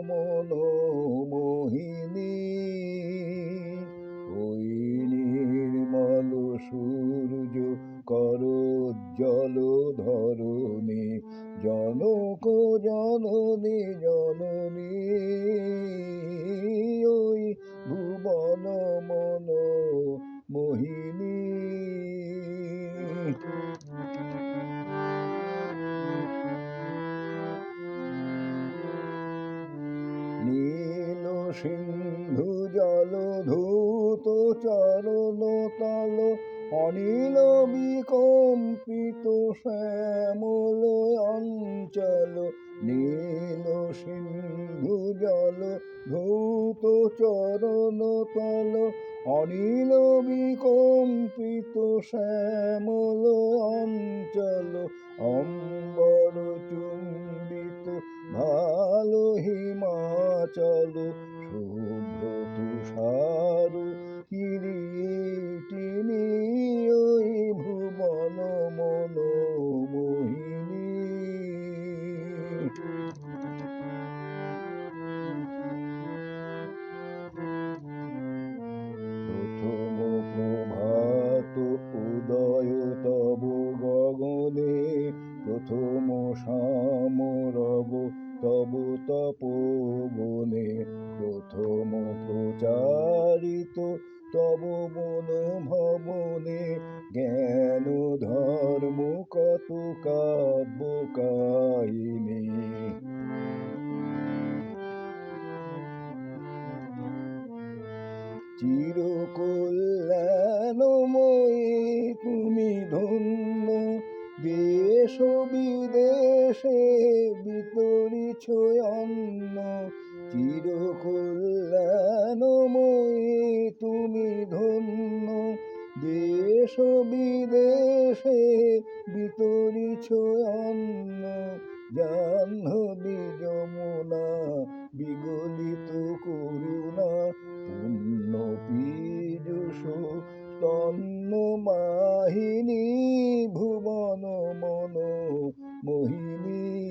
মন মোহিনী ওই নির্মল সূর্য কর জল ধরণী জনক জননী জননী। সিন্ধু জল ধূত চরণ তল, অনিল বিকম্পিত শ্যামল অঞ্চল। নীল সিন্ধু জল ধূত চরণ তল, অনিল বিকম্পিত শ্যামল অঞ্চল। অম্বর চুম্বিত ভালো হিমাচল প্রথম সামরব, তব তপবনে। প্রথম প্রচারিত, তব বন ভবনে। জ্ঞান ধর্ম কত কাব্য কাহিনী। চির কল্যাণময়ী তুমি ধন্য দেশ বিদেশে বিতরিছ অন্ন চির কল্যাণময়ী তুমি ধন্য। দেশ বিদেশে বিতরিছ অন্ন, জাহ্নবী যমুনা বিগলিত করুণা তন্নমাহিনী ভুবন মন মোহিনী